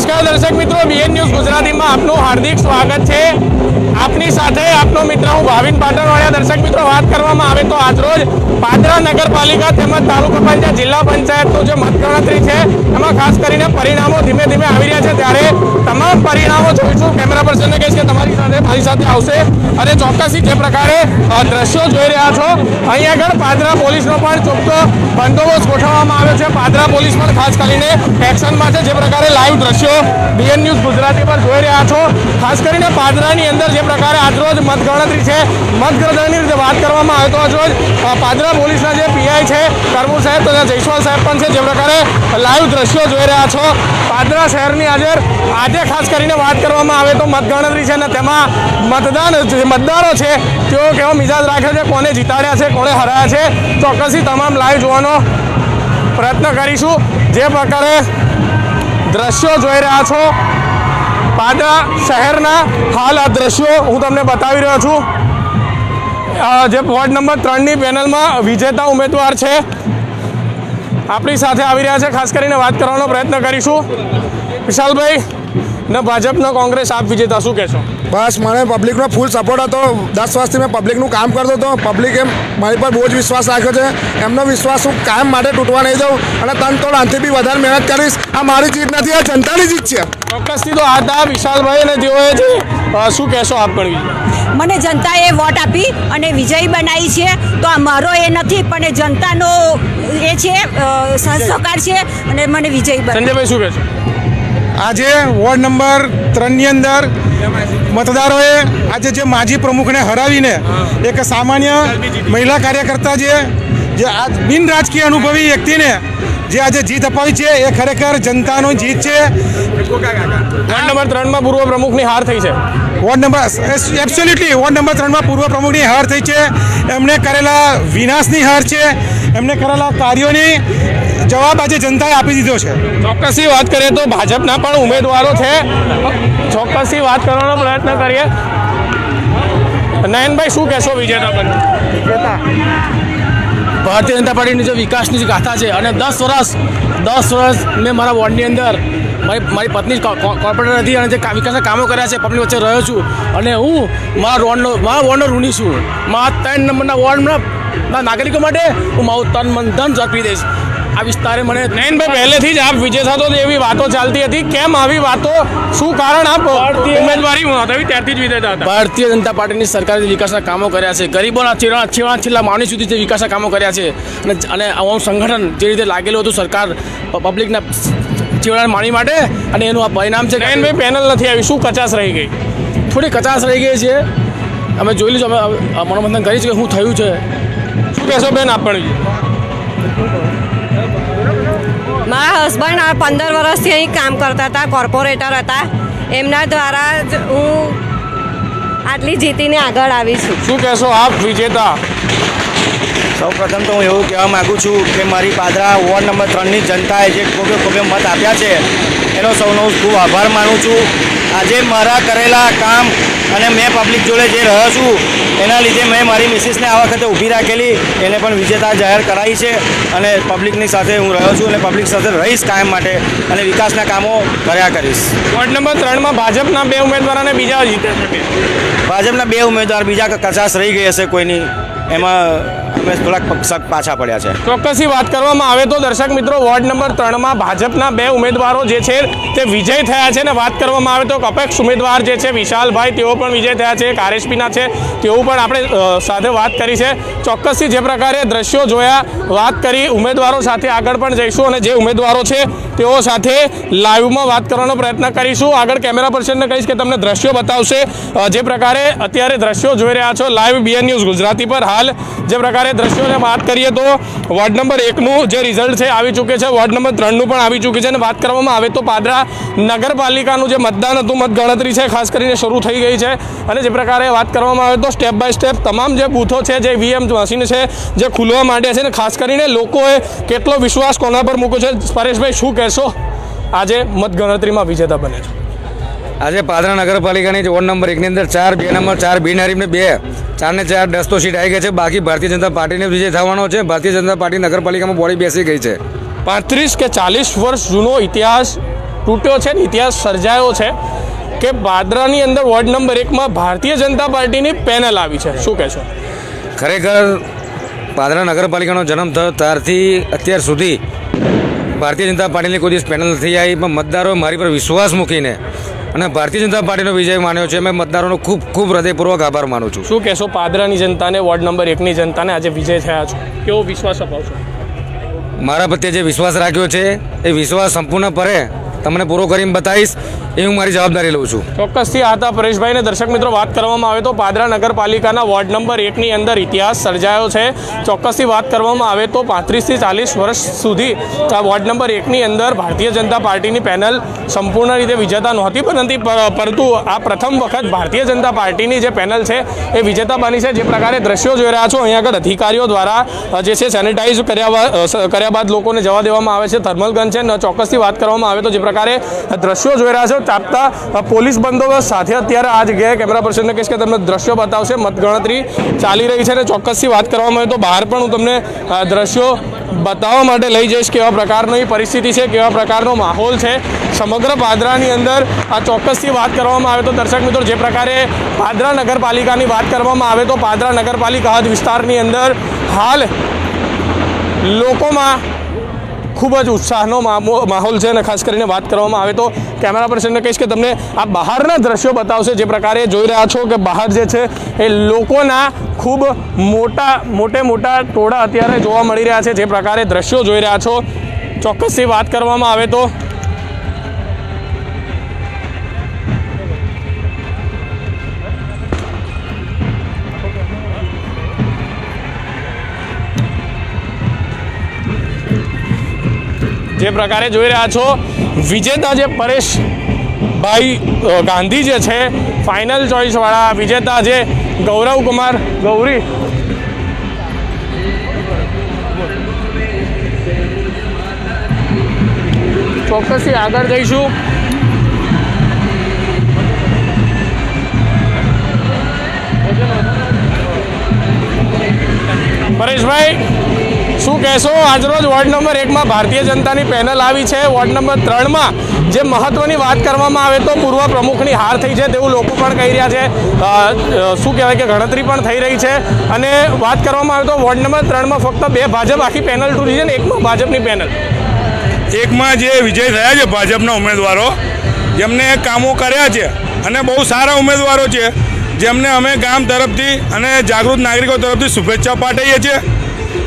નમસ્કાર દર્શક મિત્રો બીએન ન્યૂઝ ગુજરાતીમાં આપનું હાર્દિક સ્વાગત છે. આપની સાથે આપનો મિત્ર હું ભાવિન પાટણવાળા. દર્શક મિત્રો, વાત કરવામાં આવે તો આજરોજ પાદરા નગરપાલિકા તેમજ તાલુકા પંચાયત જિલ્લા પંચાયતનું જે મતગણતરી છે એમાં ખાસ કરીને પરિણામો ધીમે ધીમે આવી રહ્યા છે. ત્યારે તમામ પરિણામો જોઈશું. કેમેરા પર્સનને કહીશ કે તમારી સાથે મારી સાથે આવશે. અને ચોક્કસી જે પ્રકારે દ્રશ્યો જોઈ રહ્યા છો. અહીં આગળ પાદરા પોલીસનો પણ ચોખ્ખો બંદોબસ્ત ગોઠવવામાં આવ્યો છે. પાદરા પોલીસ પણ ખાસ કરીને એક્શનમાં છે. જે પ્રકારે લાઈવ દ્રશ્યો બીએન ન્યૂઝ ગુજરાતી પર જોઈ રહ્યા છો. ખાસ કરીને પાદરાની અંદર જે પ્રકારે આજરોજ મતગણતરી છે. મતગણતરીની વાત કરવામાં આવે તો આજરોજ અ, પાદરા પોલીસના જે પીઆઈ છે કરમુર સાહેબ તથા જયસ્વાલ સાહેબ પણ છે, જે પ્રકારે લાઈવ દ્રશ્યો જોઈ રહ્યા છો. પાદરા શહેરની આજે આજે ખાસ કરીને વાત કરવામાં આવે તો મતગણતરી છે ને તેમાં મતદાન મતદારો છે, તેઓ કેવો મિજાજ રાખ્યો છે, કોને જીતાડ્યા છે કોને હરાયા છે, ચોક્કસથી તમામ લાઈવ જોવાનો પ્રયત્ન કરીશું. જે પ્રકારે દ્રશ્યો જોઈ રહ્યા છો, પાદરા શહેરના હાલ આ દ્રશ્યો હું તમને બતાવી રહ્યો છું. જે વોર્ડ નંબર ત્રણની પેનલમાં વિજેતા ઉમેદવાર છે. આપણી સાથે આવી રહ્યા છે. ખાસ કરીને વાત કરવાનો પ્રયત્ન કરીશું. વિશાલભાઈ ને ભાજપ ને કોંગ્રેસ આપ વિજેતા શું કહેશો? બસ મને પબ્લિકનો ફૂલ સપોર્ટ હતો. દસ વર્ષથી મેં પબ્લિકનું કામ કરતો હતો. પબ્લિકે મારી પર બહુ જ વિશ્વાસ રાખ્યો છે. એમનો વિશ્વાસ હું કાયમ માટે તૂટવા નહીં દઉં અને તન તોડ આનથી બી વધારે મહેનત કરીશ. આ મારી જીત નથી આ જનતાની જીત છે. ચોક્કસથી તો આ હતા વિશાલભાઈ અને તેઓએ છે શું કહેશો આપ પણ મને જનતાએ વોટ આપી અને વિજયી બનાવી છે. તો આ મારો એ નથી પણ એ જનતાનો એ છે સહકાર છે અને મને વિજયી સંજયભાઈ શું કહેશો આજે વોર્ડ નંબર ત્રણની અંદર મતદારોએ આજે જે માજી પ્રમુખને હરાવીને એક સામાન્ય મહિલા કાર્યકર્તા જે જે આ બિન રાજકીય અનુભવી વ્યક્તિને જે આજે જીત અપાવી છે એ ખરેખર જનતાનો જીત છે. વોર્ડ નંબર ત્રણમાં પૂર્વ પ્રમુખની હાર થઈ છે. Ward number absolutely ward number ત્રણમાં પૂર્વ પ્રમુખની હાર થઈ છે. એમણે કરેલા વિનાશની હાર છે. એમણે કરેલા કાર્યોની જવાબ આજે જનતાએ આપી દીધો છે. ચોક્કસથી વાત કરીએ તો ભાજપના પણ ઉમેદવારો છે. ચોક્કસથી વાત કરવાનો પ્રયત્ન કરીએ. નયનભાઈ, શું કહેશો વિજેતા બને ભારતીય જનતા પાર્ટીની જે વિકાસની જે ગાથા છે અને દસ વર્ષ દસ વર્ષ મેં મારા વોર્ડની અંદર મારી મારી પત્ની કોર્પોરેટર હતી અને જે વિકાસના કામો કર્યા છે પબ્લિક વચ્ચે રહ્યો છું. અને હું મારા વોર્ડનો મારા વોર્ડનો ઋણી છું. મારા ત્રણ નંબરના વોર્ડના નાગરિકો માટે હું મારું તન મન ધન ઝડપી દઈશ. આ વિસ્તારે મને નયનભાઈ પહેલેથી જ આપ વિજેતા તો એવી વાતો ચાલતી હતી. કેમ આવી વાતો? શું કારણ આપ? ઉમેદવારી નોંધાવી ત્યારથી જ વિજેતા હતા. ભારતીય જનતા પાર્ટીની સરકારે વિકાસના કામો કર્યા છે ગરીબોના છેડા છેડા છેલ્લા માણસ સુધી જે વિકાસના કામો કર્યા છે અને અને આવું સંગઠન જે રીતે લાગેલું હતું સરકાર પબ્લિકના છેવાડા માણી માટે અને એનું આ પરિણામ છે કે નયનભાઈ પેનલ નથી આવી. શું કચાશ રહી ગઈ? થોડી કચાશ રહી ગઈ છે. અમે જોઈ લીધું અમે મનોમંથન કરી છે કે શું થયું છે. શું કહેશો બેન આપણને પણ મારા હસબન્ડ આ પંદર વર્ષથી અહીં કામ કરતા હતા કોર્પોરેટર હતા. એમના દ્વારા જ હું આટલી જીતીને આગળ આવી છું. શું કહેશો આપ વિજેતા? સૌ પ્રથમ તો હું એવું કહેવા માગું છું કે મારી પાદરા વોર્ડ નંબર ત્રણની જનતાએ જે ખોબે ખોબે મત આપ્યા છે એનો સૌનો હું ખૂબ આભાર માનું છું. આજે મારા કરેલા કામ અને મેં પબ્લિક જોડે જે રહ્યો છું એના લીધે મેં મારી મિસિસને આ વખતે ઊભી રાખેલી એને પણ વિજેતા જાહેર કરાવી છે અને પબ્લિકની સાથે હું રહ્યો છું અને પબ્લિક સાથે રહીશ કાયમ માટે અને વિકાસના કામો કર્યા કરીશ. વોર્ડ નંબર ત્રણમાં ભાજપના બે ઉમેદવાર અને બીજા જીતે શકે ભાજપના બે ઉમેદવાર બીજા કચાશ રહી ગઈ હશે કોઈની એમાં અમે થોડાક પક્ષક પાછા પડ્યા છે. ચોક્કસથી વાત કરવામાં આવે તો દર્શક મિત્રો, વોર્ડ નંબર ત્રણમાં ભાજપના બે ઉમેદવારો જે છે તે વિજય થયા છે ને વાત કરવામાં આવે તો અપેક્ષ ઉમેદવાર જે છે વિશાલભાઈ, તેઓ પણ વિજય થયા છે, એક આરએસપીના છે. તેઓ પણ આપણે સાથે વાત કરી છે. ચોક્કસથી જે પ્રકારે દ્રશ્યો જોયા, વાત કરી, ઉમેદવારો સાથે આગળ પણ જઈશું અને જે ઉમેદવારો છે તેઓ સાથે લાઈવમાં વાત કરવાનો પ્રયત્ન કરીશું. આગળ કેમેરા પર્સનને કહીશ કે તમને દ્રશ્યો બતાવશે. જે પ્રકારે અત્યારે દ્રશ્યો જોઈ રહ્યા છો, લાઈવ બીએન ન્યૂઝ ગુજરાતી પર. હાલ જે પ્રકારે દ્રશ્યોને વાત કરીએ તો વોર્ડ નંબર એકનું જે રિઝલ્ટ છે, આવી ચૂકે છે. વોર્ડ નંબર ત્રણનું પણ આવી ચૂક્યું છે અને વાત કરવામાં આવે તો પાદરા નગરપાલિકાનું જે મતદાન હતું, મતગણતરી છે, ખાસ કરીને શરૂ થઈ ગઈ છે. અને જે પ્રકારે વાત કરવામાં આવે તો સ્ટેપ બાય સ્ટેપ તમામ જે બૂથો છે, જે વીએમ મશીન છે, જે ખુલવા માંડ્યા છે અને ખાસ કરીને લોકોએ કેટલો વિશ્વાસ કોના પર મૂક્યો છે? પરેશભાઈ, શું કહેશો? આજે મતગણતરીમાં વિજેતા બને છે. આજે પાદરા નગરપાલિકાની વોર્ડ નંબર એકની અંદર ચાર બે, નંબર ચાર બિનહરીફને બે ચારને ચાર દસ તો સીટ આવી ગઈ છે. બાકી ભારતીય જનતા પાર્ટીને વિજય થવાનો છે. ભારતીય જનતા પાર્ટી નગરપાલિકામાં બોડી બેસી ગઈ છે. પાંત્રીસ કે ચાલીસ વર્ષ જૂનો ઇતિહાસ તૂટ્યો છે ને ઇતિહાસ સર્જાયો છે કે પાદરાની અંદર વોર્ડ નંબર એકમાં ભારતીય જનતા પાર્ટીની પેનલ આવી છે. શું કહેશો? ખરેખર પાદરા નગરપાલિકાનો જન્મ થયો ત્યારથી અત્યાર સુધી ભારતીય જનતા પાર્ટીની કોઈ દિવસ પેનલ નથી આવી. પણ મતદારોએ મારી પર વિશ્વાસ મૂકીને અને ભારતીય જનતા પાર્ટીનો વિજય માન્યો છે. મેં મતદારોનો ખૂબ ખૂબ હૃદયપૂર્વક આભાર માનું છું. શું કહેશો પાદરાની જનતાને વોર્ડ નંબર એકની જનતાને આજે વિજય થયા છો? કેવો વિશ્વાસ અપાવશો? મારા પ્રત્યે જે વિશ્વાસ રાખ્યો છે એ વિશ્વાસ સંપૂર્ણપણે તમને પૂરો કરીને બતાવીશ. એ હું મારી જવાબદારી લઉં છું. ચોક્કસથી આ હતા પરેશભાઈને. દર્શક મિત્રો, વાત કરવામાં આવે તો પાદરા નગરપાલિકાના વોર્ડ નંબર એકની અંદર ઇતિહાસ સર્જાયો છે. ચોક્કસથી વાત કરવામાં આવે તો પાંત્રીસથી ચાલીસ વર્ષ સુધી આ વોર્ડ નંબર એકની અંદર ભારતીય જનતા પાર્ટીની પેનલ સંપૂર્ણ રીતે વિજેતા નહોતી, પરંતુ પરંતુ આ પ્રથમ વખત ભારતીય જનતા પાર્ટીની જે પેનલ છે એ વિજેતા બની છે. જે પ્રકારે દ્રશ્યો જોઈ રહ્યા છો, અહીંયા આગળ અધિકારીઓ દ્વારા જે છે સેનિટાઈઝ કર્યા કર્યા બાદ લોકોને જવા દેવામાં આવે છે, થર્મલ ગન છે. ચોક્કસથી વાત કરવામાં આવે તો જે પ્રકારે દ્રશ્યો જોઈ રહ્યા છો ચાપતા પોલીસ બંદોબસ્ત સાથે અત્યારે આ જગ્યાએ કેમેરા પર્સનને કહીશ કે તમને દ્રશ્યો બતાવશે, મતગણતરી ચાલી રહી છે અને ચોક્કસથી વાત કરવામાં આવે તો બહાર પણ હું તમને દ્રશ્યો બતાવવા માટે લઈ જઈશ કેવા પ્રકારની પરિસ્થિતિ છે, કેવા પ્રકારનો માહોલ છે. સમગ્ર પાદરાની અંદર આ ચોક્કસથી વાત કરવામાં આવે તો દર્શક મિત્રો જે પ્રકારે પાદરા નગરપાલિકાની વાત કરવામાં આવે તો પાદરા નગરપાલિકા હદ વિસ્તારની અંદર હાલ લોકોમાં ખૂબ જ ઉત્સાહનો માહોલ છે અને ખાસ કરીને વાત કરવામાં આવે તો કેમેરા પર્સનને કહીશ કે તમને આ બહારના દ્રશ્યો બતાવશે જે પ્રકારે જોઈ રહ્યા છો કે બહાર જે છે એ લોકોના ખૂબ મોટા, મોટે મોટા ટોળા અત્યારે જોવા મળી રહ્યા છે જે પ્રકારે દ્રશ્યો જોઈ રહ્યા છો. ચોક્કસથી વાત કરવામાં આવે તો જે પ્રકારે જોઈ રહ્યા છો, વિજેતા જે પરેશ ભાઈ ગાંધી જે છે ફાઇનલ ચોઇસવાળા વિજેતા જે ગૌરવ કુમાર ગૌરી. ચોક્કસથી આગળ જઈશું. પરેશભાઈ શું કહેશો? આજરોજ વોર્ડ નંબર એકમાં ભારતીય જનતાની પેનલ આવી છે. વોર્ડ નંબર ત્રણમાં જે મહત્વની વાત કરવામાં આવે તો પૂર્વ પ્રમુખની હાર થઈ છે તેવું લોકો પણ કહી રહ્યા છે. શું કહેવાય કે ગણતરી પણ થઈ રહી છે. અને વાત કરવામાં આવે તો વોર્ડ નંબર ત્રણમાં ફક્ત બે ભાજપ આખી પેનલ તૂટી છે ને એકમાં ભાજપની પેનલ. એકમાં જે વિજય થયા છે ભાજપના ઉમેદવારો, જેમને કામો કર્યા છે અને બહુ સારા ઉમેદવારો છે, જેમને અમે ગામ તરફથી અને જાગૃત નાગરિકો તરફથી શુભેચ્છા પાઠવીએ છીએ.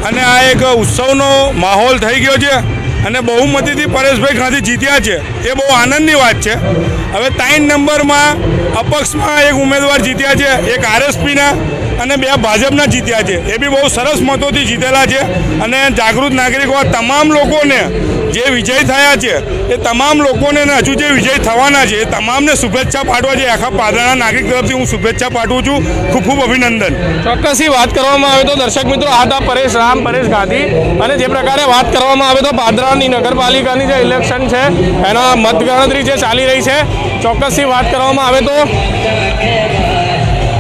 અને આ એક ઉત્સવનો માહોલ થઈ ગયો છે અને બહુમતીથી પરેશભાઈ ગાંધી જીત્યા છે. એ બહુ આનંદની વાત છે. હવે ત્રણ નંબરમાં અપક્ષમાં એક ઉમેદવાર જીત્યા છે, એક આરએસપીના અને બે ભાજપના જીત્યા છે. એ બી બહુ સરસ મતોથી જીતેલા છે અને જાગૃત નાગરિકો તમામ લોકોને જે વિજય થયા છે, એ તમામ લોકોને હજુ જે વિજય થવાના છે, એ તમામને શુભેચ્છા પાઠવા છે આખા પાદરાના નાગરિક તરફથી હું શુભેચ્છા પાઠવું છું. ખૂબ ખૂબ અભિનંદન. ચોક્કસથી વાત કરવામાં આવે તો દર્શક મિત્રો, આ હતા પરેશ રામ, પરેશ ગાંધી. અને જે પ્રકારે વાત કરવામાં આવે તો પાદરાની નગરપાલિકાની જે ઇલેક્શન છે, એના મતગણતરી જે ચાલી રહી છે, ચોક્કસથી વાત કરવામાં આવે તો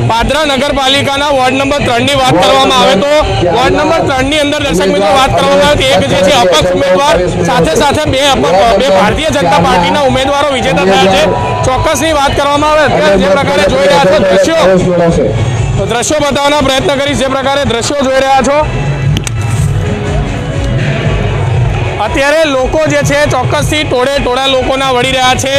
પાદરા નગરપાલિકાના વોર્ડ નંબર ત્રણની વાત કરવામાં આવે તો વોર્ડ નંબર ત્રણની અંદર દર્શક મિત્રો વાત કરવામાં આવે તો એક જે છે અપક્ષ ઉમેદવાર, સાથે સાથે બે અપ- બે ભારતીય જનતા પાર્ટીના ઉમેદવારો વિજેતા થયા છે. ચોક્કસની વાત કરવામાં આવે અત્યારે જે પ્રકારે જોઈ રહ્યા છો દ્રશ્યો. દ્રશ્યો બતાવવાના પ્રયત્ન કરીશ. જે પ્રકારે દ્રશ્યો જોઈ રહ્યા છો. અત્યારે લોકો જે છે ચોક્કસથી ટોળે ટોળા લોકોના વળી રહ્યા છે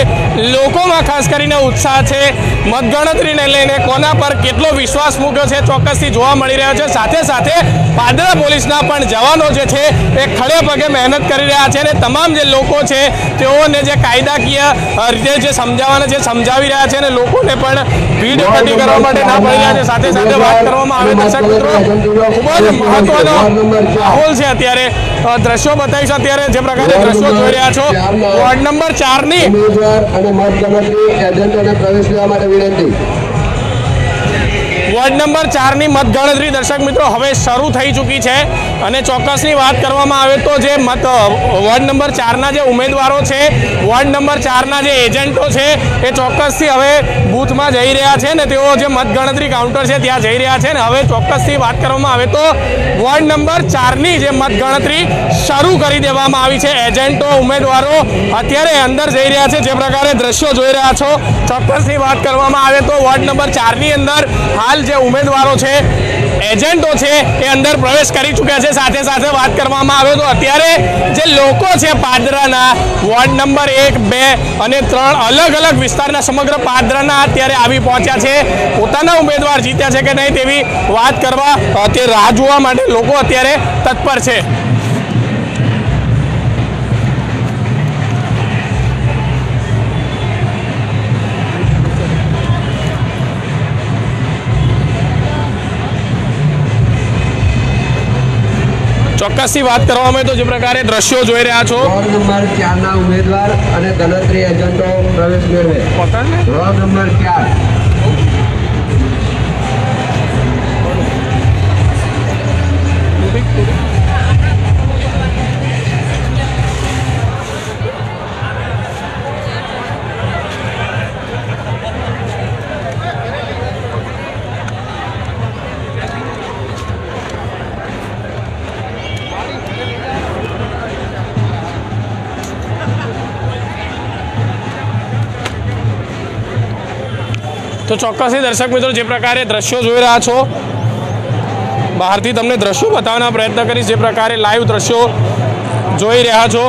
લોકોમાં ખાસ કરીને ઉત્સાહ છે મતગણતરીને લઈને કોના પર કેટલો વિશ્વાસ મૂક્યો છે ચોક્કસથી જોવા મળી રહ્યો છે સાથે સાથે પાદરા પોલીસના પણ જવાનો જે છે એ ખડે પગે મહેનત કરી રહ્યા છે અને તમામ જે લોકો છે તેઓને જે કાયદાકીય રીતે જે સમજાવવાના છે સમજાવી રહ્યા છે અને લોકોને પણ ભીડ એકઠી કરવા માટે ના પડી રહ્યા છે સાથે સાથે વાત કરવામાં આવે દર્શક મિત્રો ખૂબ જ મહત્વનો માહોલ છે અત્યારે દ્રશ્યો બતાવીશ અત્યારે જે પ્રકારે દ્રશ્યો જોઈ રહ્યા છો. વોર્ડ નંબર ચારની. ઉમેદવાર અને મતગણતરી એજન્ટોને પ્રવેશ લેવા માટે વિનંતી. વોર્ડ નંબર ચારની મતગણતરી. દર્શક મિત્રો, હવે શરૂ થઈ ચૂકી છે અને ચોક્કસની વાત કરવામાં આવે તો જે મત વોર્ડ નંબર ચારના જે ઉમેદવારો છે, વોર્ડ નંબર ચારના જે એજન્ટો છે, એ ચોક્કસથી હવે બૂથમાં જઈ રહ્યા છે ને તેઓ જે મતગણતરી કાઉન્ટર છે ત્યાં જઈ રહ્યા છે ને હવે ચોક્કસથી વાત કરવામાં આવે તો વોર્ડ નંબર ચારની જે મતગણતરી શરૂ કરી દેવામાં આવી છે. એજન્ટો, ઉમેદવારો અત્યારે અંદર જઈ રહ્યા છે. જે પ્રકારે દ્રશ્યો જોઈ રહ્યા છો, ચોક્કસથી વાત કરવામાં આવે તો વોર્ડ નંબર ચારની અંદર હાલ જે ઉમેદવારો છે, એજન્ટો છે એ અંદર પ્રવેશ કરી ચૂક્યા છે. સાથે સાથે વાત કરવામાં આવે તો અત્યારે જે લોકો છે પાદરાના, વોર્ડ નંબર એક, બે અને ત્રણ અલગ અલગ વિસ્તારના સમગ્ર પાદરાના અત્યારે આવી પહોંચ્યા છે. પોતાના ઉમેદવાર જીત્યા છે કે નહીં તેવી વાત કરવા અત્યારે રાહ જોવા માટે લોકો અત્યારે તત્પર છે. ચોક્કસથી વાત કરવામાં આવે તો જે પ્રકારે દ્રશ્યો જોઈ રહ્યા છો. વોર્ડ નંબર ચારના ઉમેદવાર અને ગણતરી એજન્ટો પ્રવેશ મેળવે. વોર્ડ નંબર ચાર. તો ચોક્કસથી દર્શક મિત્રો, જે પ્રકારે દ્રશ્યો જોઈ રહ્યા છો, બહારથી તમને દ્રશ્યો બતાવવાના પ્રયત્ન કરીશ. જે પ્રકારે લાઈવ દ્રશ્યો જોઈ રહ્યા છો.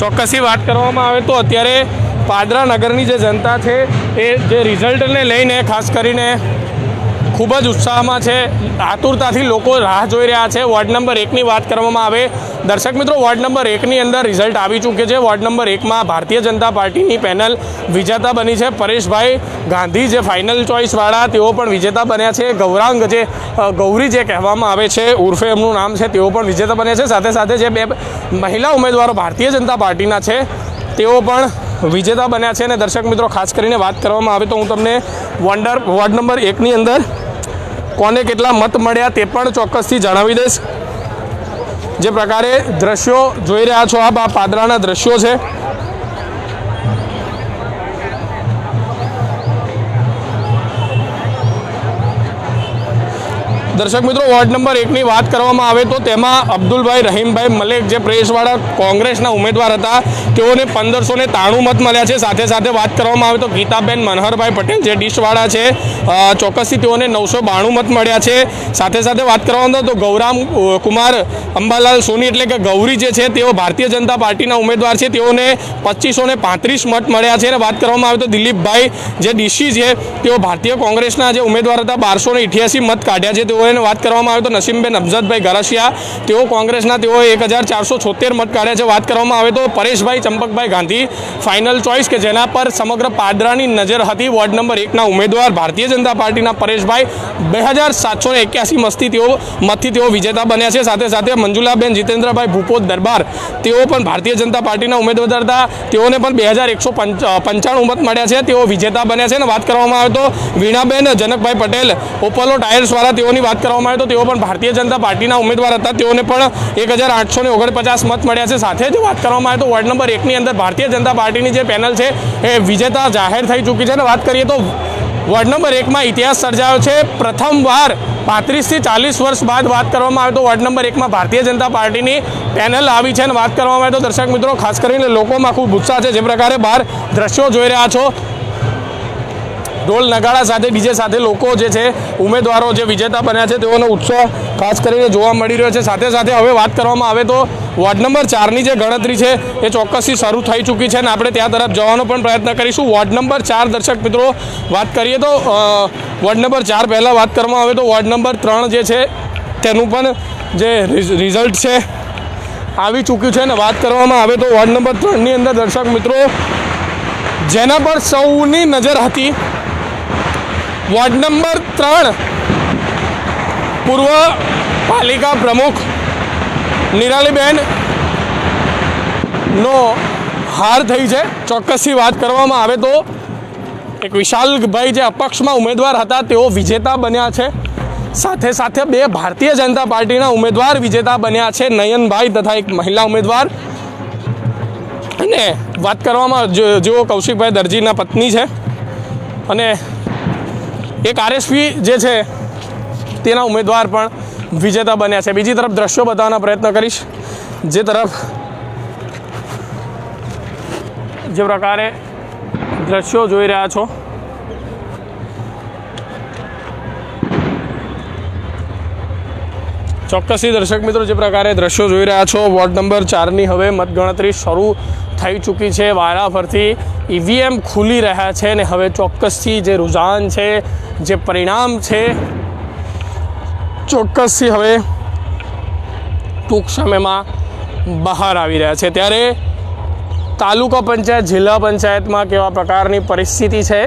ચોક્કસથી વાત કરવામાં આવે તો અત્યારે પાદરા નગરની જે જનતા છે એ જે રિઝલ્ટને લઈને ખાસ કરીને ખૂબ જ ઉત્સાહમાં છે. આતુરતાથી લોકો રાહ જોઈ રહ્યા છે. વોર્ડ નંબર એકની વાત કરવામાં આવે, દર્શક મિત્રો, વોર્ડ નંબર એકની અંદર રિઝલ્ટ આવી ચૂક્યું છે. વોર્ડ નંબર એકમાં ભારતીય જનતા પાર્ટીની પેનલ વિજેતા બની છે. પરેશભાઈ ગાંધી જે ફાઇનલ ચોઇસવાળા તેઓ પણ વિજેતા બન્યા છે. ગૌરાંગ જે ગૌરી જે કહેવામાં આવે છે, ઉર્ફે એમનું નામ છે, તેઓ પણ વિજેતા બન્યા છે. સાથે સાથે જે બે મહિલા ઉમેદવારો ભારતીય જનતા પાર્ટીના છે, તેઓ પણ વિજેતા બન્યા છે અને દર્શક મિત્રો, ખાસ કરીને વાત કરવામાં આવે તો હું તમને વોન્ડર વોર્ડ નંબર એકની અંદર કોને કેટલા મત મળ્યા તે પણ ચોક્કસથી જણાવી દઈશ. જે પ્રકારે દ્રશ્યો જોઈ રહ્યા છો આપ, આ પાદરાના દ્રશ્યો છે. દર્શક મિત્રો, વોર્ડ નંબર એકની વાત કરવામાં આવે તો તેમાં અબ્દુલભાઈ રહીમભાઈ મલેક જે પ્રેસવાળા કોંગ્રેસના ઉમેદવાર હતા, તેઓને પંદરસો ને તાણું મત મળ્યા છે. સાથે સાથે વાત કરવામાં આવે તો ગીતાબેન મનહરભાઈ પટેલ જે ડીશવાળા છે ચોક્કસથી તેઓને નવસો બાણું મત મળ્યા છે. સાથે સાથે વાત કરવામાં આવે તો ગૌરામ કુમાર અંબાલાલ સોની એટલે કે ગૌરી જે છે, તેઓ ભારતીય જનતા પાર્ટીના ઉમેદવાર છે. તેઓને પચીસો ને પાંત્રીસ મત મળ્યા છે. અને વાત કરવામાં આવે તો દિલીપભાઈ જે ડીસી છે, તેઓ ભારતીય કોંગ્રેસના જે ઉમેદવાર હતા, બારસો ને ઇઠ્યાસી મત કાઢ્યા છે. તેઓને વાત કરવામાં આવે તો નસીમબેન અફઝદભાઈ ગરસિયા તેઓ કોંગ્રેસના તેઓ એક મત કાઢ્યા છે વાત કરવામાં આવે તો પરેશભાઈ ચંપકભાઈ ગાંધી ફાઇનલ ચોઇસ કે જેના પર સમગ્ર પાદરાની નજર હતી, વોર્ડ નંબર એકના ઉમેદવાર ભારતીય જનતા પાર્ટીના પરેશભાઈ બે હજાર સાતસો એક્યાસી મસ્તી તેઓ, મતથી તેઓ વિજેતા બન્યા છે. સાથે સાથે મંજુલાબેન જીતેન્દ્રભાઈ ભૂપોત દરબાર, તેઓ પણ ભારતીય જનતા પાર્ટીના ઉમેદવાર હતા. તેઓને પણ બે હજાર એકસો પંચાણું મત મળ્યા છે. તેઓ વિજેતા બન્યા છે. અને વાત કરવામાં આવે તો વીણાબેન જનકભાઈ પટેલ, ઓપોલો ટાયર્સવાળા તેઓની વાત કરવામાં આવે તો તેઓ પણ ભારતીય જનતા પાર્ટીના ઉમેદવાર હતા. તેઓને પણ એક હજાર આઠસો ને ઓગણપચાસ મત મળ્યા છે. સાથે જ વાત કરવામાં આવે તો વોર્ડ નંબર એકની અંદર ભારતીય જનતા પાર્ટીની જે પેનલ છે એ વિજેતા જાહેર થઈ ચૂકી છે. અને વાત કરીએ તો વોર્ડ નંબર એકમાં ઇતિહાસ સર્જાયો છે. પ્રથમવાર પાંત્રીસથી ચાલીસ વર્ષ બાદ વાત કરવામાં આવે તો વોર્ડ નંબર એકમાં ભારતીય જનતા પાર્ટીની પેનલ આવી છે. અને વાત કરવામાં આવે તો દર્શક મિત્રો, ખાસ કરીને લોકોમાં ખૂબ ઉત્સાહ છે. જે પ્રકારે બહાર દ્રશ્યો જોઈ રહ્યા છો. ઢોલ નગાડા સાથે ડીજે સાથે લોકો જે છે, ઉમેદવારો જે વિજેતા બન્યા છે, તેઓનો ઉત્સવ ખાસ કરીને જોવા મળી રહ્યો છે. સાથે સાથે હવે વાત કરવામાં આવે તો વોર્ડ નંબર ચારની જે ગણતરી છે, એ ચોક્કસથી શરૂ થઈ ચૂકી છે અને આપણે ત્યાં તરફ જવાનો પણ પ્રયત્ન કરીશું. વોર્ડ નંબર ચાર દર્શક મિત્રો, વાત કરીએ તો વોર્ડ નંબર ચાર પહેલાં વાત કરવામાં આવે તો વોર્ડ નંબર ત્રણ જે છે, તેનું પણ જે રિઝલ્ટ છે, આવી ચૂક્યું છે અને વાત કરવામાં આવે તો વોર્ડ નંબર ત્રણની અંદર દર્શક મિત્રો, જેના પર સૌની નજર હતી વોર્ડ નંબર ત્રણ, પૂર્વ પાલિકા પ્રમુખ નિરાલીબેન નો હાર થઈ છે. ચોક્કસથી વાત કરવામાં આવે તો એક વિશાલભાઈ જે અપક્ષમાં ઉમેદવાર હતા, તેઓ વિજેતા બન્યા છે. સાથે સાથે બે ભારતીય જનતા પાર્ટીના ઉમેદવાર વિજેતા બન્યા છે. નયનભાઈ તથા એક મહિલા ઉમેદવાર. અને વાત કરવામાં જેઓ કૌશિકભાઈ દરજીના પત્ની છે. અને એક આરએસપી જે છે, તેના ઉમેદવાર પણ વિજેતા બન્યા છે. બીજી તરફ દ્રશ્યો બતાવવાનો પ્રયત્ન કરીશ. જે તરફ જે પ્રકારે દ્રશ્યો જોઈ રહ્યા છો. ચોક્કસથી દર્શક મિત્રો, જે પ્રકારે દ્રશ્યો જોઈ રહ્યા છો, વોર્ડ નંબર ચારની હવે મતગણતરી શરૂ થઈ ચૂકી છે. વારા ફરતી ઈવીએમ ખુલી રહ્યા છે અને હવે ચોક્કસથી જે રુઝાન છે જે પરિણામ છે, ચોક્કસથી હવે ટૂંક સમયમાં બહાર આવી રહ્યા છે. ત્યારે તાલુકા પંચાયત, જિલ્લા પંચાયતમાં કેવા પ્રકારની પરિસ્થિતિ છે?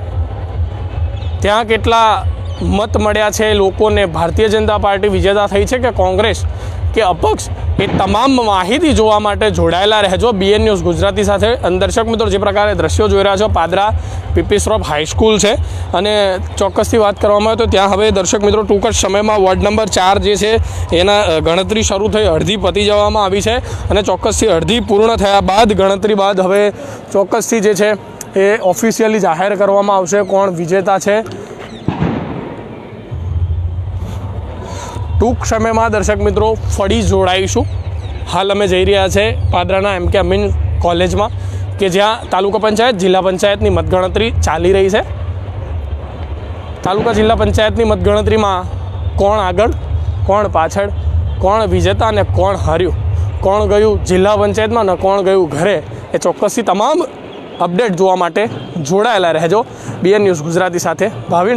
ત્યાં કેટલા મત મળ્યા છે? લોકોને ભારતીય જનતા પાર્ટી વિજેતા થઈ છે કે કોંગ્રેસ? કે અપક્ષ? એ તમામ માહિતી જોવા માટે જોડાયેલા રહેજો. બીએન ન્યૂઝ ગુજરાતી સાથે દર્શક મિત્રો, જે પ્રકારે દ્રશ્યો જોઈ રહ્યા છો, પાદરા પીપી શ્રોફ હાઈસ્કૂલ છે. અને ચોક્કસથી વાત કરવામાં આવે તો ત્યાં હવે દર્શક મિત્રો, ટૂંક જ સમયમાં વોર્ડ નંબર ચાર જે છે, એના ગણતરી શરૂ થઈ, અડધી પતી જવામાં આવી છે. અને ચોક્કસથી અડધી પૂર્ણ થયા બાદ, ગણતરી બાદ હવે ચોક્કસથી જે છે, એ ઓફિશિયલી જાહેર કરવામાં આવશે. કોણ વિજેતા છે? ટૂંક સમયમાં દર્શક મિત્રો ફરી જોડાઈશું. હાલ અમે જઈ રહ્યા છે પાદરાના એમ કે અમીન કોલેજમાં, કે જ્યાં તાલુકા પંચાયત, જિલ્લા પંચાયતની મતગણતરી ચાલી રહી છે. તાલુકા જિલ્લા પંચાયતની મતગણતરીમાં કોણ આગળ, કોણ પાછળ, કોણ વિજેતા અને કોણ હાર્યું? કોણ ગયું જિલ્લા પંચાયતમાં ને કોણ ગયું ઘરે? એ ચોક્કસથી તમામ અપડેટ જોવા માટે જોડાયેલા રહેજો. બીએન ન્યૂઝ ગુજરાતી સાથે ભાવિન